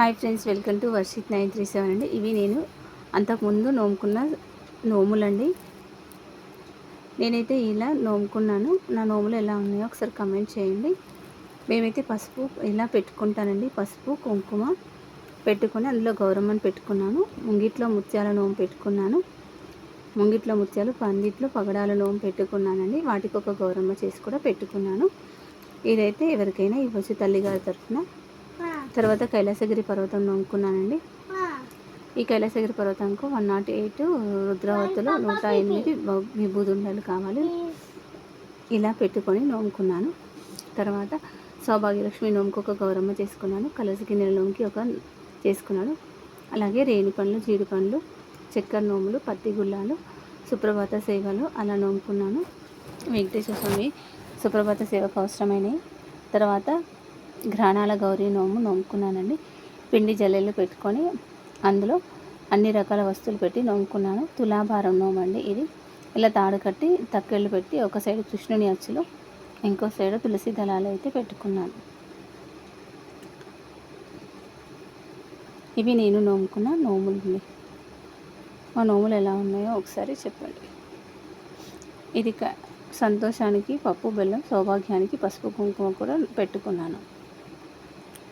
Hi friends welcome to Varshith nine three seven అండి. ఇవి నేను అంతకుముందు నోముకున్న నోములండి. నేనైతే ఇలా నోముకున్నాను. నా నోములు ఎలా ఉన్నాయో ఒకసారి కమెంట్ చేయండి. మేమైతే పసుపు ఇలా పెట్టుకుంటానండి. పసుపు కుంకుమ పెట్టుకొని అందులో గౌరమ్మని పెట్టుకున్నాను. ముంగిట్లో ముత్యాల నోము పెట్టుకున్నాను. ముంగిట్లో ముత్యాలు పందిట్లో పగడాల నోము పెట్టుకున్నానండి. వాటికి ఒక గౌరమ్మ చేసి కూడా పెట్టుకున్నాను. ఇదైతే ఎవరికైనా ఇవ్వచ్చు తల్లిగారి తరఫున తర్వాత కైలాసగిరి పర్వతం నొంకున్నానండి. ఈ కైలాసగిరి పర్వతంకు వన్ నాట్ ఎయిట్ రుద్రావతులు నూట ఎనిమిది విభూదుండలు కావాలి. ఇలా పెట్టుకొని నోముకున్నాను తర్వాత సౌభాగ్యలక్ష్మి నోముకు ఒక గౌరమ్మ చేసుకున్నాను. కలసి గిన్నెల నోముకి ఒక చేసుకున్నాను అలాగే రేణి పండ్లు జీడి పండ్లు చక్కెర నోములు పత్తి గుళ్ళాలు సుప్రభాత సేవలు అలా నోముకున్నాను వెంకటేశ్వర స్వామి సుప్రభాత సేవకు అవసరమైనవి. తర్వాత గ్రహణాల గౌరీ నోము నోముకున్నానండి. పిండి జల్లెలు పెట్టుకొని అందులో అన్ని రకాల వస్తువులు పెట్టి నోముకున్నాను. తులాభారం నోమండి ఇది. ఇలా తాడు కట్టి తక్కెళ్ళు పెట్టి ఒక సైడు కృష్ణుని అచ్చులు ఇంకో సైడు తులసి దళాలు అయితే పెట్టుకున్నాను. ఇవి నేను నోముకున్న నోములు మా నోములు ఎలా ఉన్నాయో ఒకసారి చెప్పండి. ఇది సంతోషానికి పప్పు బెల్లం సౌభాగ్యానికి పసుపు కుంకుమ కూడా పెట్టుకున్నాను.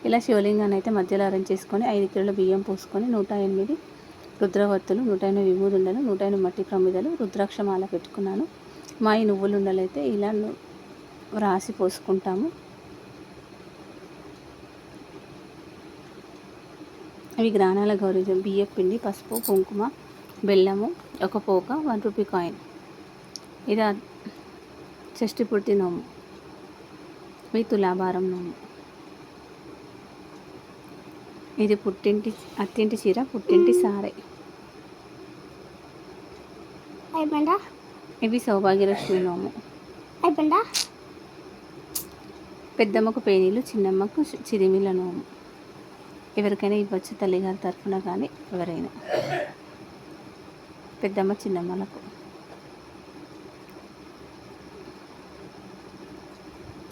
ఇలా శివలింగాన్ని అయితే మధ్యలో అరేంజ్ చేసుకొని ఐదు కిలోల బియ్యం పోసుకొని నూట ఎనిమిది రుద్రవత్తులు నూట ఎనిమిది విభూదుండలు నూట ఎనిమిది మట్టి ప్రమిదలు రుద్రాక్షమాల పెట్టుకున్నాను. మా ఈ నువ్వులుండలైతే ఇలా రాసి పోసుకుంటాము. అవి గ్రానాల గౌరీ బియ్యం పిండి పసుపు కుంకుమ బెల్లము ఒక పోక వన్ రూపీ కాయిన్. ఇది షష్టి పుట్టి నోము. మీ తులాభారం నోము. ఇది పుట్టింటి అత్తింటి చీర పుట్టింటి సారే. అయిపోయిందా? ఇవి సౌభాగ్యలక్ష్మి నోము. అయిపోయిందా? పెద్దమ్మకు పేనీలు చిన్నమ్మకు చిరిమిల నోము. ఎవరికైనా ఇవ్వచ్చు తల్లిగారి తరఫున కానీ ఎవరైనా. పెద్దమ్మ చిన్నమ్మలకు.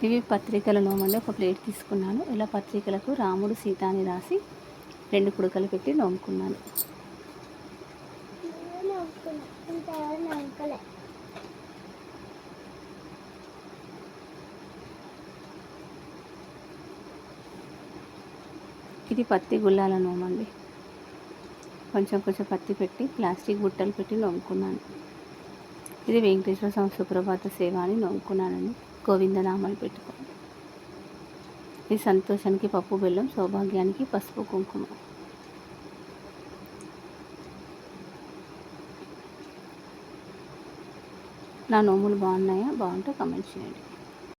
ఇవి పత్రికల నోమండి ఒక ప్లేట్ తీసుకున్నాను. ఇలా పత్రికలకు రాముడు సీత అని రాసి రెండు కుడకలు పెట్టి నోముకున్నాను. ఇది పత్తి గుల్లాల నోమండి. కొంచెం కొంచెం పత్తి పెట్టి ప్లాస్టిక్ బుట్టలు పెట్టి నోముకున్నాను. ఇది వెంకటేశ్వర స్వామి సుప్రభాత సేవ అని నోముకున్నానండి. గోవిందనామాలు పెట్టుకోండి ఈ సంతోషానికి పప్పు బెల్లం సౌభాగ్యానికి పసుపు కుంకుమ. నా నోములు బాగున్నాయా? బాగుంటే కమెంట్ చేయండి.